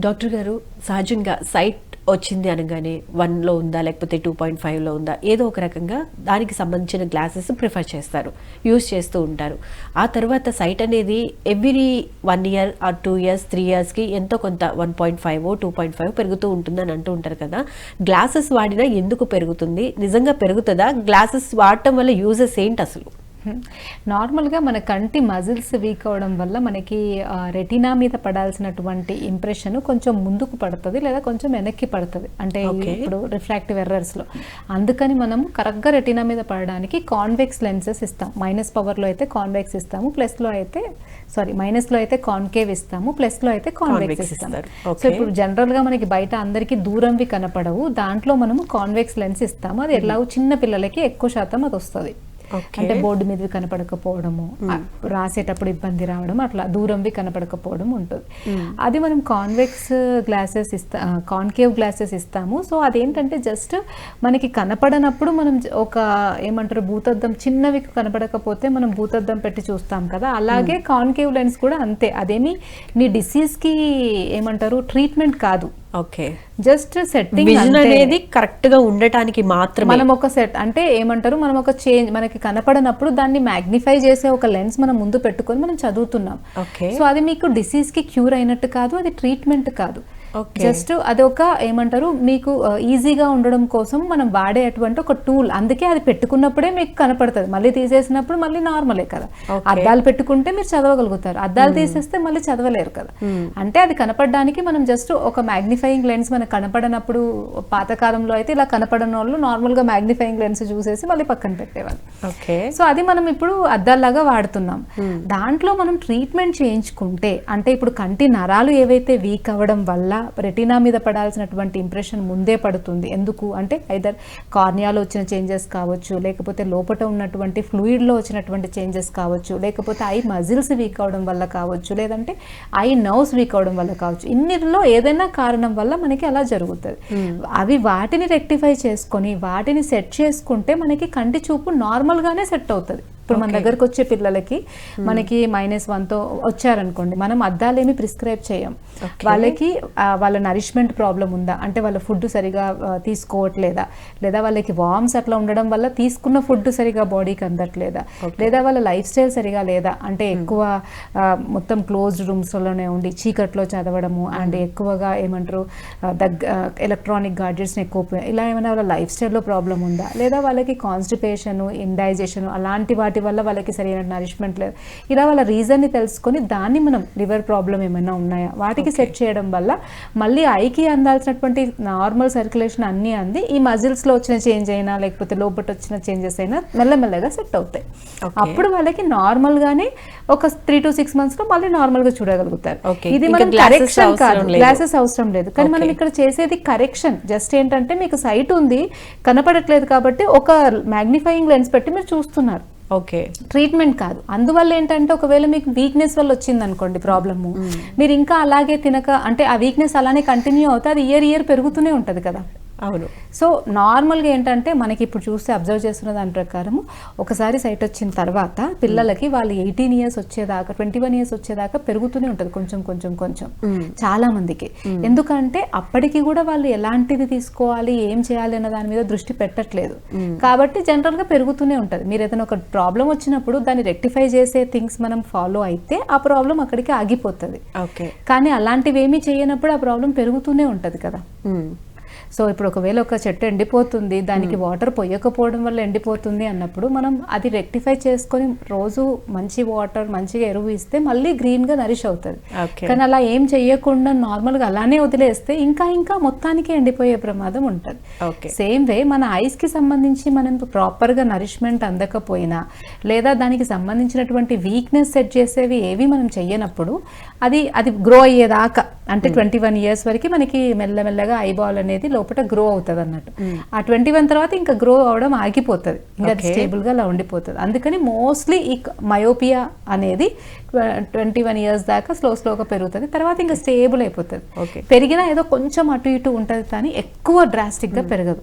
Doctor గారు సహజంగా site వచ్చింది అనగానే వన్లో ఉందా లేకపోతే టూ పాయింట్ ఫైవ్లో ఉందా ఏదో ఒక రకంగా దానికి సంబంధించిన గ్లాసెస్ ప్రిఫర్ చేస్తారు యూస్ చేస్తూ ఉంటారు. ఆ తర్వాత సైట్ అనేది every one year or two years three ఇయర్స్కి ఎంతో కొంత one point five two point five పెరుగుతూ ఉంటుందని అంటూ ఉంటారు కదా. గ్లాసెస్ వాడినా ఎందుకు పెరుగుతుంది? నిజంగా పెరుగుతుందా? గ్లాసెస్ వాడటం వల్ల యూజెస్ ఏంటి అసలు? నార్మల్గా మన కంటి మజిల్స్ వీక్ అవడం వల్ల మనకి రెటీనా మీద పడాల్సినటువంటి ఇంప్రెషన్ కొంచెం ముందుకు పడుతుంది లేదా కొంచెం వెనక్కి పడుతుంది అంటే. ఇప్పుడు రిఫ్రాక్టివ్ ఎర్రర్స్లో అందుకని మనం కరెక్ట్గా రెటీనా మీద పడడానికి కాన్వెక్స్ లెన్సెస్ ఇస్తాం మైనస్ పవర్లో అయితే కాన్వెక్స్ ఇస్తాము ప్లస్లో అయితే సారీ మైనస్లో అయితే కాన్కేవ్ ఇస్తాము ప్లస్లో అయితే కాన్వెక్స్ Convex ఇస్తాం ఇస్తారు. సో. ఇప్పుడు జనరల్గా మనకి బయట అందరికీ దూరంవి కనపడవు దాంట్లో మనము కాన్వెక్స్ లెన్స్ ఇస్తాము అది ఎలాగో చిన్న పిల్లలకి ఎక్కువ శాతం అది వస్తుంది. అంటే బోర్డు మీదవి కనపడకపోవడము రాసేటప్పుడు ఇబ్బంది రావడం అట్లా దూరంవి కనపడకపోవడం ఉంటుంది. అది మనం కాన్వెక్స్ గ్లాసెస్ ఇస్తా కాన్కేవ్ గ్లాసెస్ ఇస్తాము. సో అదేంటంటే జస్ట్ మనకి కనపడనప్పుడు మనం ఒక ఏమంటారు భూతద్దం చిన్నవి కనపడకపోతే మనం భూతద్దం పెట్టి చూస్తాం కదా. అలాగే కాన్కేవ్ లెన్స్ కూడా అంతే. అదేమి నీ డిసీజ్కి ఏమంటారు ట్రీట్మెంట్ కాదు. ఓకే జస్ట్ సెట్టింగ్ విజన్ అనేది కరెక్ట్గా ఉండటానికి మాత్రమే. మనం ఒక సెట్ అంటే ఏమంటారు? మనం ఒక చేంజ్ మనకి కనపడనప్పుడు దాన్ని మ్యాగ్నిఫై చేసే ఒక లెన్స్ మనం ముందు పెట్టుకొని మనం చదువుతున్నాం. ఓకే సో అది మీకు డిసీజ్కి క్యూర్ అయినట్టు కాదు అది ట్రీట్మెంట్ కాదు. జస్ట్ అది ఒక ఏమంటారు మీకు ఈజీగా ఉండడం కోసం మనం వాడేటువంటి ఒక టూల్ అందుకే అది పెట్టుకున్నప్పుడే మీకు కనపడుతుంది. మళ్ళీ తీసేసినప్పుడు మళ్ళీ నార్మలే కదా. అద్దాలు పెట్టుకుంటే మీరు చదవగలుగుతారు. అద్దాలు తీసేస్తే మళ్ళీ చదవలేరు కదా. అంటే అది కనపడడానికి మనం జస్ట్ ఒక మ్యాగ్నిఫైయింగ్ లెన్స్ మనకు కనపడనప్పుడు పాతకాలంలో అయితే ఇలా కనపడని వాళ్ళు నార్మల్గా మ్యాగ్నిఫైయింగ్ లెన్స్ చూసేసి మళ్ళీ పక్కన పెట్టేవాళ్ళు. ఓకే సో అది మనం ఇప్పుడు అద్దాల్లాగా వాడుతున్నాం. దాంట్లో మనం ట్రీట్మెంట్ చేయించుకుంటే అంటే ఇప్పుడు కంటి నరాలు ఏవైతే వీక్ అవ్వడం వల్ల రెటీనా మీద పడాల్సినటువంటి ఇంప్రెషన్ ముందే పడుతుంది. ఎందుకు? అంటే ఐదర్ కార్నియాలో వచ్చిన చేంజెస్ కావచ్చు లేకపోతే లోపట ఉన్నటువంటి ఫ్లూయిడ్లో వచ్చినటువంటి చేంజెస్ కావచ్చు లేకపోతే ఐ మజిల్స్ వీక్ అవడం వల్ల కావచ్చు లేదంటే ఐ నర్వ్స్ వీక్ అవడం వల్ల కావచ్చు. ఇన్నిటిలో ఏదైనా కారణం వల్ల మనకి అలా జరుగుతుంది. అవి వాటిని రెక్టిఫై చేసుకొని వాటిని సెట్ చేసుకుంటే మనకి కంటి చూపు నార్మల్గానే సెట్ అవుతుంది. ఇప్పుడు మన దగ్గరకు వచ్చే పిల్లలకి మనకి మైనస్ వన్తో వచ్చారనుకోండి మనం అద్దాలు ఏమి ప్రిస్క్రైబ్ చేయం వాళ్ళకి వాళ్ళ నరిష్మెంట్ ప్రాబ్లం ఉందా? అంటే వాళ్ళ ఫుడ్ సరిగా తీసుకోవట్లేదా? లేదా వాళ్ళకి వామ్స్ అట్లా ఉండడం వల్ల తీసుకున్న ఫుడ్ సరిగా బాడీకి అందట్లేదా? లేదా వాళ్ళ లైఫ్ స్టైల్ సరిగా లేదా? అంటే ఎక్కువ ఆ, మొత్తం క్లోజ్డ్ రూమ్స్లోనే ఉండి చీకట్లో చదవడము అండ్ ఎక్కువగా ఏమంటారు దగ్గ ఎలక్ట్రానిక్ గాడ్జెట్స్ని ఎక్కువ ఇలా ఏమైనా వాళ్ళ లైఫ్ స్టైల్లో ప్రాబ్లం ఉందా? లేదా వాళ్ళకి కాన్స్టిపేషన్ ఇండైజేషన్ అలాంటి వాటి వల్ల వాళ్ళకి సరైన నరిష్మెంట్ లేదు. ఇలా వాళ్ళ రీజన్ని తెలుసుకొని దాన్ని మనం లివర్ ప్రాబ్లం ఏమైనా ఉన్నాయా? వాటికి సెట్ చేయడం వల్ల మళ్ళీ ఐకి అందాల్సినటువంటి నార్మల్ సర్క్యులేషన్ అన్నీ అంది ఈ మజిల్స్లో వచ్చిన చేంజ్ అయినా లేకపోతే లోపల వచ్చిన చేంజెస్ అయినా మెల్లమెల్లగా సెట్ అవుతాయి. అప్పుడు వాళ్ళకి నార్మల్ గానే ఒక త్రీ టు సిక్స్ మంత్స్లో మళ్ళీ నార్మల్గా చూడగలుగుతారు. ఇది మనం కరెక్షన్ కాదు. గ్లాసెస్ అవసరం లేదు. కానీ మనం. ఇక్కడ చేసేది కరెక్షన్ జస్ట్ ఏంటంటే మీకు సైట్ ఉంది కనపడట్లేదు కాబట్టి ఒక మ్యాగ్నిఫైయింగ్ లెన్స్ పెట్టి మీరు చూస్తున్నారు. ఓకే. ట్రీట్మెంట్ కాదు. అందువల్ల ఏంటంటే ఒకవేళ మీకు వీక్నెస్ వల్ల వచ్చింది అనుకోండి ప్రాబ్లము మీరు ఇంకా అలాగే తినక అంటే ఆ వీక్నెస్ అలానే కంటిన్యూ అవుతే అది ఇయర్ ఇయర్ పెరుగుతూనే ఉంటుంది కదా. అవును. సో నార్మల్గా ఏంటంటే మనకి ఇప్పుడు చూస్తే అబ్జర్వ్ చేస్తున్న దాని ప్రకారం ఒకసారి సైట్ వచ్చిన తర్వాత పిల్లలకి వాళ్ళు ఎయిటీన్ ఇయర్స్ వచ్చేదాకా ట్వంటీ వన్ ఇయర్స్ వచ్చేదాకా పెరుగుతూనే ఉంటుంది కొంచెం కొంచెం కొంచెం. చాలా మందికి. ఎందుకంటే అప్పటికి కూడా వాళ్ళు ఎలాంటిది తీసుకోవాలి ఏం చేయాలి అన్న దాని మీద దృష్టి పెట్టట్లేదు. కాబట్టి జనరల్గా పెరుగుతూనే ఉంటుంది. మీరు ఏదైనా ఒక ప్రాబ్లం వచ్చినప్పుడు దాన్ని రెక్టిఫై చేసే థింగ్స్ మనం ఫాలో అయితే ఆ ప్రాబ్లం అక్కడికి ఆగిపోతుంది. ఓకే. కానీ అలాంటివి ఏమీ చేయనప్పుడు ఆ ప్రాబ్లం పెరుగుతూనే ఉంటుంది కదా. సో ఇప్పుడు ఒకవేళ ఒక చెట్టు ఎండిపోతుంది దానికి వాటర్ పొయ్యకపోవడం వల్ల ఎండిపోతుంది అన్నప్పుడు మనం అది రెక్టిఫై చేసుకొని రోజు మంచి వాటర్ మంచిగా ఎరువు ఇస్తే మళ్ళీ గ్రీన్గా నరిష్ అవుతుంది. కానీ అలా ఏం చెయ్యకుండా నార్మల్గా అలానే వదిలేస్తే ఇంకా ఇంకా మొత్తానికి ఎండిపోయే ప్రమాదం ఉంటుంది. సేమ్ వే మన ఐస్కి సంబంధించి మనం ప్రాపర్గా నరిష్మెంట్ అందకపోయినా లేదా దానికి సంబంధించినటువంటి వీక్నెస్ సెట్ చేసేవి ఏవి మనం చెయ్యనప్పుడు అది అది గ్రో అయ్యేదాకా అంటే ట్వంటీ వన్ ఇయర్స్ వరకు మనకి మెల్లమెల్లగా ఐబాల్ అనేది లోపల గ్రో అవుతుంది అన్నట్టు ఆ ట్వంటీ వన్ తర్వాత ఇంకా గ్రో అవడం ఆగిపోతుంది. ఇంకా. స్టేబుల్గా అలా ఉండిపోతుంది. అందుకని మోస్ట్లీ ఈ మయోపియా అనేది ట్వంటీ వన్ ఇయర్స్ దాకా స్లో స్లోగా పెరుగుతుంది. తర్వాత ఇంకా స్టేబుల్ అయిపోతుంది. ఓకే పెరిగినా ఏదో కొంచెం అటు ఇటు ఉంటుంది కానీ ఎక్కువ డ్రాస్టిక్గా పెరగదు.